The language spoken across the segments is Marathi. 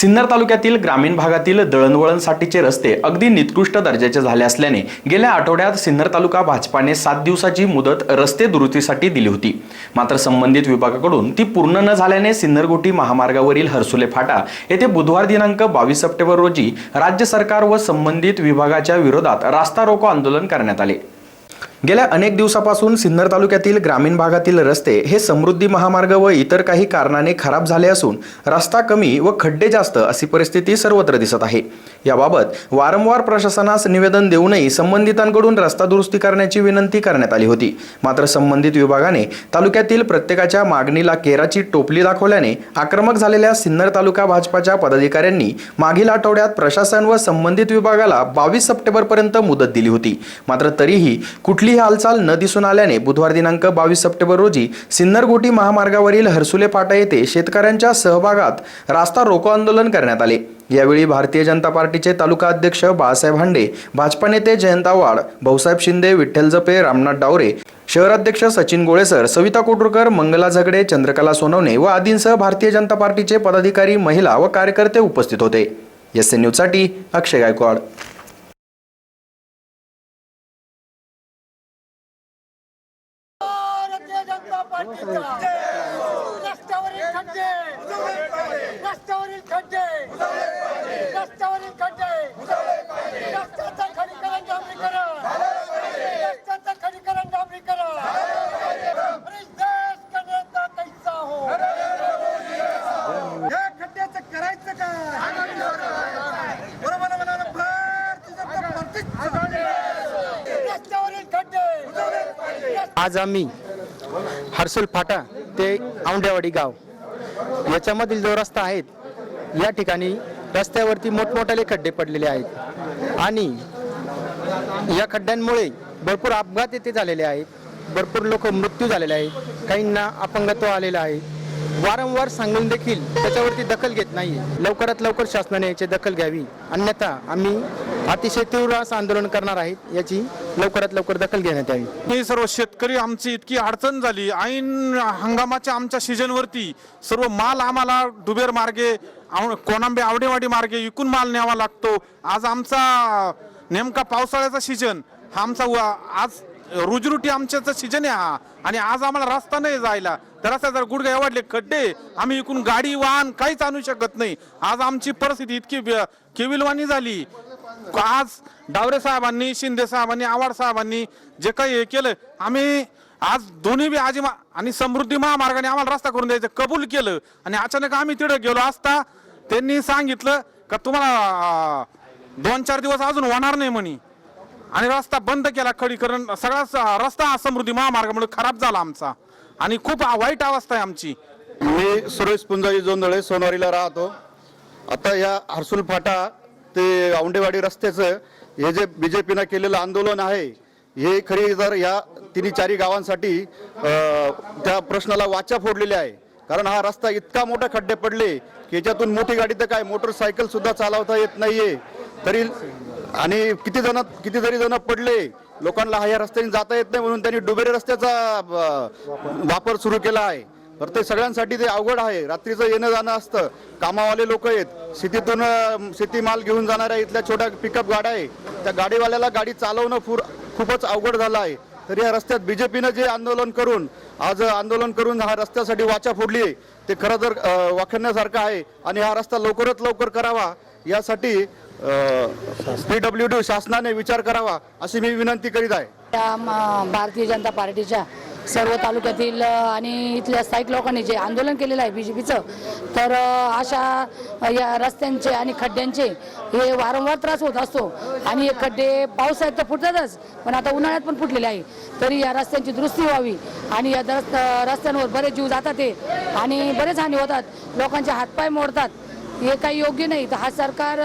सिन्नर तालुक्यातील ग्रामीण भागातील दळणवळणसाठीचे रस्ते अगदी निकृष्ट दर्जाचे झाले असल्याने गेल्या आठवड्यात सिन्नर तालुका भाजपाने सात दिवसाची मुदत रस्ते दुरुस्तीसाठी दिली होती. मात्र संबंधित विभागाकडून ती पूर्ण न झाल्याने सिन्नरगोटी महामार्गावरील हरसुले फाटा येथे बुधवार दिनांक बावीस सप्टेंबर रोजी राज्य सरकार व संबंधित विभागाच्या विरोधात रास्ता रोको आंदोलन करण्यात आले. गेल्या अनेक दिवसापासून सिन्नर तालुक्यातील ग्रामीण भागातील रस्ते हे समृद्धी महामार्ग व इतर काही कारणाने खराब झाले असून रस्ता कमी व खड्डे जास्त अशी परिस्थिती सर्वत्र दिसत आहे. याबाबत वारंवार प्रशासनास निवेदन देऊनही संबंधितांकडून रस्ता दुरुस्ती करण्याची विनंती करण्यात आली होती. मात्र संबंधित विभागाने तालुक्यातील प्रत्येकाच्या मागणीला केराची टोपली दाखवल्याने आक्रमक झालेल्या सिन्नर तालुका भाजपाच्या पदाधिकाऱ्यांनी मागील आठवड्यात प्रशासन व संबंधित विभागाला बावीस सप्टेंबरपर्यंत मुदत दिली होती. मात्र तरीही कुठली कुठलीही हालचाल न दिसून आल्याने बुधवार दिनांक बावीस सप्टेंबर रोजी सिन्नरगोटी महामार्गावरील हरसुले फाटा येथे शेतकऱ्यांच्या सहभागात रास्ता रोको आंदोलन करण्यात आले. यावेळी भारतीय जनता पार्टीचे तालुका अध्यक्ष बाळासाहेब हांडे भाजपा नेते जयंत आव्हाड भाऊसाहेब शिंदे विठ्ठल जपे रामनाथ डावरे शहराध्यक्ष सचिन गोळेसर सविता कोटुरकर मंगला झगडे चंद्रकला सोनवणे व आदींसह भारतीय जनता पार्टीचे पदाधिकारी महिला व कार्यकर्ते उपस्थित होते. एस एन न्यूजसाठी अक्षय गायकवाड. भारतीय जनता पार्टीचा. रस्त्यावरील खड्डे. रस्त्यावरील खड्डे. रस्त्यावरील खड्डे. रस्त्याचं खडीकरण डांबरीकरण रस्त्याचं खडीकरण डांबरीकरण और देश करण्याचा कैसा हो? या खड्ड्याचं करायचं काय बरोबर आहे म्हणाला भारतीय जनता रस्त्यावरील खड्डे. आज आम्ही हर्सुल फाटा ते औंड्यावाडी गाव. याच्यामधील जो रस्ता आहेत या ठिकाणी रस्त्यावरती मोठमोठाले खड्डे पडलेले आहेत. आणि या खड्ड्यांमुळे भरपूर अपघात येथे झालेले आहेत. भरपूर लोक मृत्यू झालेले आहेत. काहींना अपंगत्व आलेलं आहे. वारंवार सांगून देखील त्याच्यावरती दखल घेत नाही लवकरात लवकर शासनाने याची दखल घ्यावी. अन्यथा आम्ही अतिशय तीव्र असं आंदोलन करणार आहेत याची लवकरात लवकर दखल घेण्यात यावी. हे सर्व शेतकरी आमची इतकी अडचण झाली. ऐन हंगामाच्या आमच्या सीजनवरती सर्व माल आम्हाला डुबेर मार्गे आव- कोणांबे आवडेवाडी मार्गे विकून माल न्यावा लागतो. आज आमचा नेमका पावसाळ्याचा सीजन हा आमचा आज रुजरुटी आमच्याचा सीजन आहे हा. आणि आज आम्हाला रस्ता नाही जायला. तर असा जर गुडघे वाढले खड्डे आम्ही इकून गाडी वाहन काहीच आणू शकत नाही. आज आमची परिस्थिती इतकी केविलवाणी झाली. आज डावरे साहेबांनी शिंदे साहेबांनी आव्हाड साहेबांनी जे काही हे केलं आम्ही आज दोन्ही बी आजी आणि समृद्धी महामार्गाने आम्हाला रस्ता करून द्यायचं कबूल केलं. आणि अचानक आम्ही तिथे गेलो असता त्यांनी सांगितलं का तुम्हाला दोन चार दिवस अजून होणार नाही म्हणे. आणि रस्ता बंद केला खडीकरण सगळा रस्ता हा समृद्धी महामार्गामुळे खराब झाला आमचा. आणि खूप वाईट अवस्था आहे आमची. मी सुरेश पुंजाजी जोंधळे सोनवारीला राहतो. आता या हर्सुल फाटा ते औंडेवाडी रस्त्याचं हे जे बी जे पीनं केलेलं आंदोलन आहे हे खरी जर या तिन्ही चारी गावांसाठी त्या प्रश्नाला वाचा फोडलेली आहे. कारण हा रस्ता इतका मोठा खड्डे पडले की याच्यातून मोठी गाडी तर काय मोटरसायकल सुद्धा चालवता येत नाहीये. तरी आणि किती जण किती जरी जण पडले लोकांना ह्या रस्त्याने जाता येत नाही म्हणून त्यांनी डुबेरे रस्त्याचा वापर सुरू केला आहे. तर ते सगळ्यांसाठी ते अवघड आहे. रात्रीचं येणं जाणं असतं. कामावाले लोक आहेत. शेतीतून शेतीमाल घेऊन जाणाऱ्या इथल्या छोट्या पिकअप गाड्या आहे. त्या गाडीवाल्याला गाडी चालवणं फुर खूपच अवघड झालं आहे. तर या रस्त्यात बीजेपीनं जे आंदोलन करून आज आंदोलन करून हा रस्त्यासाठी वाचा फोडली आहे. ते खरं तर वाखण्यासारखं आहे आणि हा रस्ता लवकरात लवकर करावा. यासाठी पी डब्ल्यू डी शासनाने विचार करावा अशी मी विनंती करीत आहे. त्या भारतीय जनता पार्टीच्या सर्व तालुक्यातील आणि इथल्या स्थायिक लोकांनी जे आंदोलन केलेलं आहे बी जे पीचं तर अशा या रस्त्यांचे आणि खड्ड्यांचे हे वारंवार त्रास होत असतो. आणि हे खड्डे पावसाळ्यात तर फुटतातच पण आता उन्हाळ्यात पण फुटलेले आहे. तरी या रस्त्यांची दुरुस्ती व्हावी आणि या रस्त रस्त्यांवर बरेच जीव जातात ते. आणि बरेच हानी होतात. लोकांचे हातपाय मोडतात. हे काही योग्य नाही. तर हा सरकार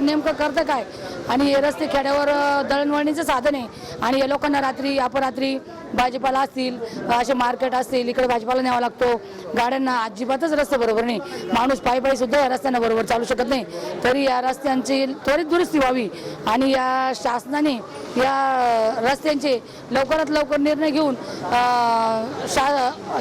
नेमकं करतं काय? आणि हे रस्ते खेड्यावर दळणवळणीचं साधन आहे. आणि या लोकांना रात्री अपरात्री भाजीपाला असतील असे मार्केट असतील इकडे भाजीपाला न्यावा लागतो. गाड्यांना अजिबातच रस्ते बरोबर नाही. माणूस पायी पायी सुद्धा या रस्त्यांना बरोबर चालू शकत नाही. तरी या रस्त्यांची त्वरित दुरुस्ती व्हावी. आणि या शासनाने या रस्त्यांचे लवकरात लवकर निर्णय घेऊन शा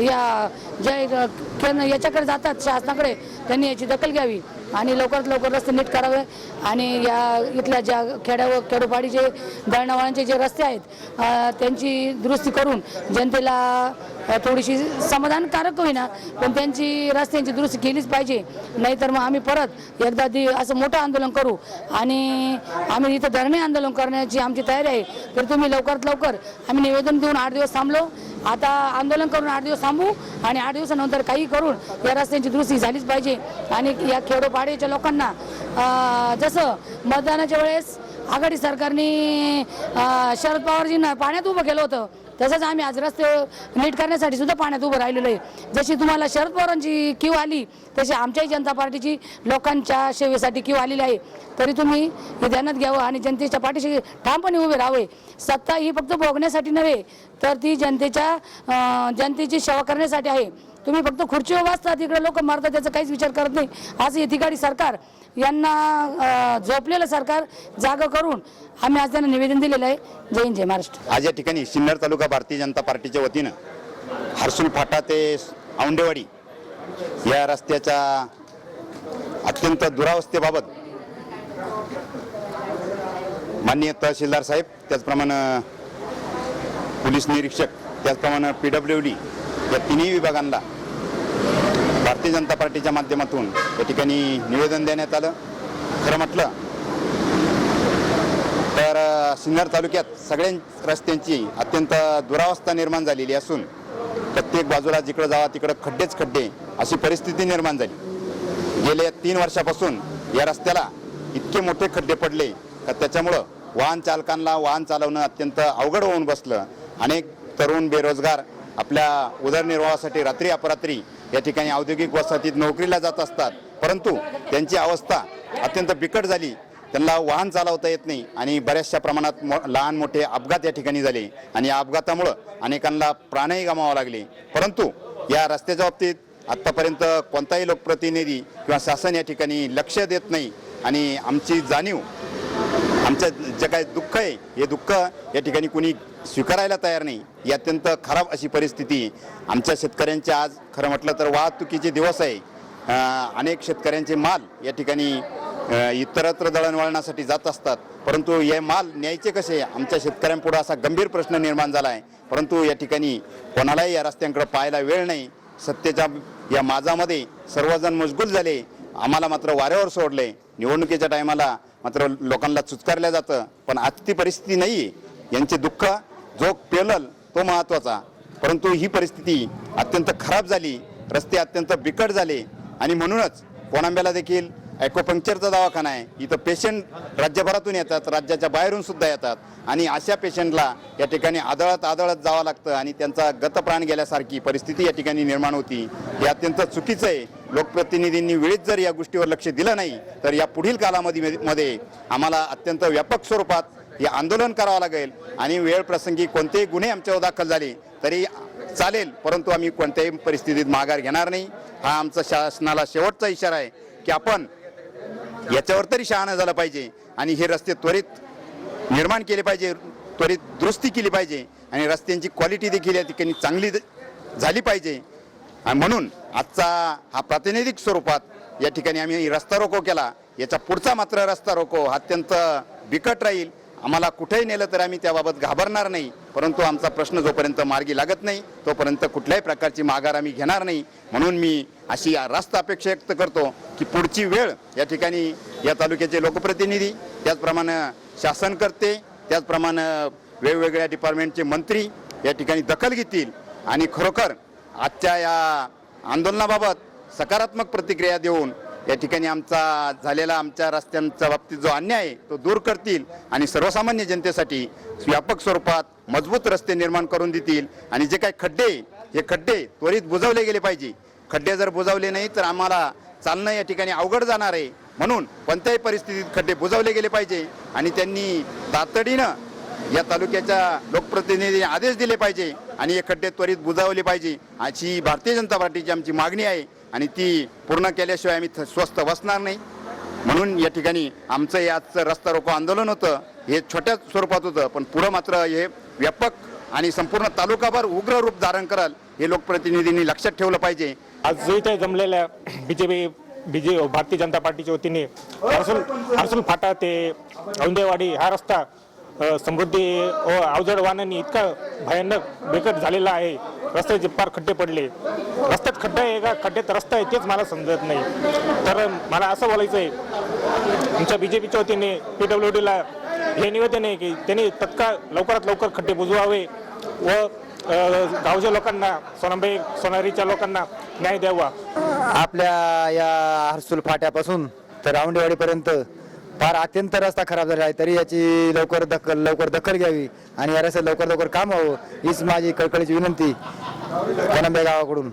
या ज्या केंद्र याच्याकडे जातात शासनाकडे त्यांनी याची दखल घ्यावी. आणि लवकरात लवकर रस्ते नीट करावे आणि या इथल्या ज्या खेड्या खेडोपाडीचे दळणवळणचे जे रस्ते आहेत त्यांची दुरुस्ती करून जनतेला थोडीशी समाधानकारक होईना पण त्यांची रस्त्यांची दुरुस्ती केलीच पाहिजे. नाहीतर मग आम्ही परत एकदा ती असं मोठं आंदोलन करू. आणि आम्ही इथं धरणे आंदोलन करण्याची आमची तयारी आहे. तर तुम्ही लवकरात लवकर आम्ही निवेदन देऊन आठ दिवस थांबलो. आता आंदोलन करून आठ दिवस थांबू आणि आठ दिवसानंतर काही करून या रस्त्यांची दुरुस्ती झालीच पाहिजे. आणि या खेडोपाडीच्या लोकांना जसं मतदानाच्या वेळेस आघाडी सरकारने शरद पवारजींना पाण्यात उभं केलं होतं. तसंच आम्ही आज रस्ते नीट करण्यासाठी सुद्धा पाण्यात उभं राहिलेलो आहे. जशी तुम्हाला शरद पवारांची क्यू आली तशी आमच्याही जनता पार्टीची लोकांच्या सेवेसाठी क्यू आलेली आहे. तरी तुम्ही हे ध्यानात घ्यावं आणि जनतेच्या पाठीशी ठामपणे उभे राहावे. सत्ता ही फक्त भोगण्यासाठी नव्हे तर ती जनतेच्या जनतेची सेवा करण्यासाठी आहे. तुम्ही फक्त खुर्चीवर वाचता तिकडे लोक मारतात त्याचा काहीच विचार करत नाही. आज हे ठिकाणी सरकार यांना झोपलेलं सरकार जागं करून आम्ही आज त्यांना निवेदन दिलेलं आहे. जय हिंद जय महाराष्ट्र. आज या ठिकाणी सिन्नर तालुका भारतीय जनता पार्टीच्या वतीनं हर्सुल फाटा ते औंडेवाडी या रस्त्याच्या अत्यंत दुरावस्थेबाबत माननीय तहसीलदार साहेब त्याचप्रमाणे पोलीस निरीक्षक त्याचप्रमाणे पी डब्ल्यू डी या तिन्ही विभागांना भारतीय जनता पार्टीच्या माध्यमातून या ठिकाणी निवेदन देण्यात आलं. खरं म्हटलं तर सिन्नर तालुक्यात सगळ्या रस्त्यांची अत्यंत दुरावस्था निर्माण झालेली असून प्रत्येक बाजूला जिकडं जावा तिकडं खड्डेच खड्डे अशी परिस्थिती निर्माण झाली. गेल्या तीन वर्षापासून या रस्त्याला इतके मोठे खड्डे पडले का त्याच्यामुळं वाहन चालकांना वाहन चालवणं अत्यंत अवघड होऊन बसलं. अनेक तरुण बेरोजगार आपल्या उदरनिर्वाहासाठी रात्री अपरात्री या ठिकाणी औद्योगिक वसाहतीत नोकरीला जात असतात. परंतु त्यांची अवस्था अत्यंत बिकट झाली. त्यांना वाहन चालवता येत नाही आणि बऱ्याचशा प्रमाणात मो लहान मोठे अपघात या ठिकाणी झाले आणि या अपघातामुळं अनेकांना प्राणही गमावा लागले. परंतु या रस्त्याच्या बाबतीत आत्तापर्यंत कोणताही लोकप्रतिनिधी किंवा शासन या ठिकाणी लक्ष देत नाही आणि आमची जाणीव आमचं जे काही दुःख आहे हे दुःख या ठिकाणी कुणी स्वीकारायला तयार नाही. ही अत्यंत खराब अशी परिस्थिती. आमच्या शेतकऱ्यांचे आज खरं म्हटलं तर वाहतुकीचे दिवस आहे. अनेक शेतकऱ्यांचे माल या ठिकाणी इतरत्र दळणवळणासाठी जात असतात. परंतु हे माल न्यायचे कसे? आमच्या शेतकऱ्यांपुढे असा गंभीर प्रश्न निर्माण झाला आहे. परंतु या ठिकाणी कोणालाही या रस्त्यांकडे पाहायला वेळ नाही. सत्तेच्या या माझामध्ये सर्वजण मजबूत झाले. आम्हाला मात्र वाऱ्यावर सोडले. निवडणुकीच्या टायमाला मात्र लोकांना चुचकारलं जातं पण आज ती परिस्थिती नाही. आहे यांचे दुःख जो पेलल तो महत्त्वाचा परंतु ही परिस्थिती अत्यंत खराब झाली रस्ते अत्यंत बिकट झाले आणि म्हणूनच कोणांब्याला देखील ॲक्वापंक्चरचा दवाखाना आहे. इथं पेशंट राज्यभरातून येतात राज्याच्या बाहेरून सुद्धा येतात आणि अशा पेशंटला या ठिकाणी आदळत आदळत जावं लागतं आणि त्यांचा गतप्राण गेल्यासारखी परिस्थिती या ठिकाणी निर्माण होती. हे अत्यंत चुकीचं आहे. लोकप्रतिनिधींनी वेळेत जर या गोष्टीवर लक्ष दिलं नाही तर या पुढील कालामध्ये मध्ये आम्हाला अत्यंत व्यापक स्वरूपात हे आंदोलन करावं लागेल. आणि वेळ प्रसंगी कोणतेही गुन्हे आमच्यावर दाखल झाले तरी चालेल परंतु आम्ही कोणत्याही परिस्थितीत माघार घेणार नाही. हा आमचा शासनाला शेवटचा इशारा आहे की आपण याच्यावर तरी शहाणा झालं पाहिजे आणि हे रस्ते त्वरित निर्माण केले पाहिजे त्वरित दुरुस्ती केली पाहिजे आणि रस्त्यांची क्वालिटी देखील या ठिकाणी चांगली झाली पाहिजे. आणि म्हणून आजचा हा प्रातिनिधिक स्वरूपात या ठिकाणी आम्ही रस्ता रोको केला. याचा पुढचा मात्र रस्ता रोको हा अत्यंत बिकट राहील. आम्हाला कुठेही नेलं तर आम्ही त्याबाबत घाबरणार नाही. परंतु आमचा प्रश्न जोपर्यंत मार्गी लागत नाही तोपर्यंत कुठल्याही प्रकारची माघार आम्ही घेणार नाही. म्हणून मी अशी रास्त अपेक्षा व्यक्त करतो की पुढची वेळ या ठिकाणी या तालुक्याचे लोकप्रतिनिधी त्याचप्रमाणे शासनकर्ते त्याचप्रमाणे वेगवेगळ्या डिपार्टमेंटचे मंत्री या ठिकाणी दखल घेतील. आणि खरोखर आजच्या या आंदोलनाबाबत सकारात्मक प्रतिक्रिया देऊन या ठिकाणी आमचा झालेला आमच्या रस्त्यांच्या बाबतीत जो अन्याय आहे तो दूर करतील आणि सर्वसामान्य जनतेसाठी व्यापक स्वरूपात मजबूत रस्ते निर्माण करून देतील. आणि जे काही खड्डे हे खड्डे त्वरित बुजवले गेले पाहिजे. खड्डे जर बुजवले नाही तर आम्हाला चालणं या ठिकाणी अवघड जाणार आहे. म्हणून कोणत्याही परिस्थितीत खड्डे बुजवले गेले पाहिजे आणि त्यांनी तातडीनं या तालुक्याच्या लोकप्रतिनिधींनी आदेश दिले पाहिजे. आणि हे खड्डे त्वरित बुजावले पाहिजे. अशी भारतीय जनता पार्टीची आमची मागणी आहे आणि ती पूर्ण केल्याशिवाय आम्ही थ- स्वस्थ बसणार नाही. म्हणून या ठिकाणी आमचं हे आजचं रस्ता रोको आंदोलन होतं. हे छोट्या स्वरूपात होतं पण पुढं मात्र हे व्यापक आणि संपूर्ण तालुकाभर उग्र रूप धारण कराल हे लोकप्रतिनिधींनी लक्षात ठेवलं पाहिजे. आज इथे जमलेल्या B J P B J Bharatiya Janata पार्टीच्या वतीने हर्सुल हर्सुल फाटा ते औंदेवाडी हा रस्ता समृद्धी व अवजड वाहनांनी इतका भयानक बिकट झालेला आहे. रस्त्याचे फार खड्डे पडले. रस्त्यात खड्डा आहे का? खड्ड्यात रस्ता आहे तेच मला समजत नाही. तर मला असं बोलायचं आहे आमच्या बी जे पीच्या वतीने पी डब्ल्यू डीला हे निवेदन आहे की त्यांनी तत्काळ लवकरात लवकर खड्डे बुजवावे व गावच्या लोकांना सोनाबाई सोनारीच्या लोकांना न्याय द्यावा. आपल्या या हर्सुल फाट्यापासून तर रावंडेवाडीपर्यंत फार अत्यंत रस्ता खराब झालेला आहे. तरी याची लवकर दखल लवकर दखल घ्यावी आणि या रस्त्यात लवकर लवकर काम व्हावं हीच माझी कळकळीची विनंती कोणंबे गावाकडून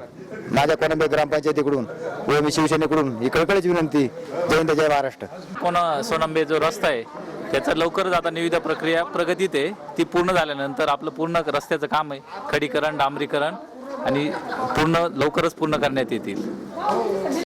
माझ्या कोणंबे ग्रामपंचायतीकडून व मी शिवसेनेकडून ही कळकळीची विनंती. जयंत जय महाराष्ट्र. कोण सोनंबे जो रस्ता आहे त्याचा लवकरच आता निविदा प्रक्रिया प्रगतीत आहे. ती पूर्ण झाल्यानंतर आपलं पूर्ण रस्त्याचं काम आहे. खडीकरण डांबरीकरण आणि पूर्ण लवकरच पूर्ण करण्यात येतील.